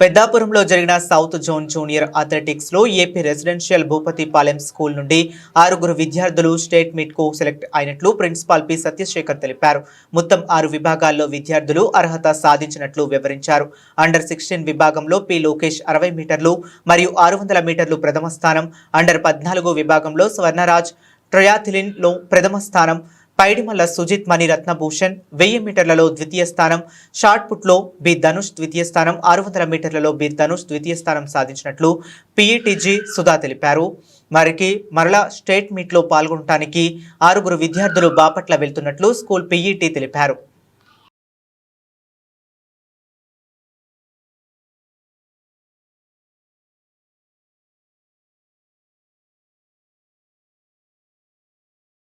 పెద్దాపురంలో జరిగిన south zone junior అథ్లెటిక్స్లో AP residential Bhupathipalem school నుండి ఆరుగురు విద్యార్థులు స్టేట్ మీట్కు సెలెక్ట్ అయినట్లు ప్రిన్సిపాల్ పి సత్యశేఖర్ తెలిపారు. మొత్తం ఆరు విభాగాల్లో విద్యార్థులు అర్హత సాధించినట్లు వివరించారు. అండర్ సిక్స్టీన్ విభాగంలో పి లోకేష్ అరవై మీటర్లు మరియు ఆరు వందల మీటర్లు ప్రథమ స్థానం. అండర్ పద్నాలుగు విభాగంలో స్వర్ణరాజ్ ట్రయాథిలిన్లో ప్రథమ స్థానం. పైడిమల్ల సుజిత్ మణి రత్నభూషణ్ వెయ్యి మీటర్లలో ద్వితీయ స్థానం షార్ట్ పుట్లో బి ధనుష్ ద్వితీయ స్థానం ఆరు వందల మీటర్లలో బి ధనుష్ ద్వితీయ స్థానం సాధించినట్లు పీఈటీజీ సుధా తెలిపారు. మరికి మరలా స్టేట్ మీట్లో పాల్గొనడానికి ఆరుగురు విద్యార్థులు బాపట్ల వెళ్తున్నట్లు స్కూల్ పీఈటీ తెలిపారు.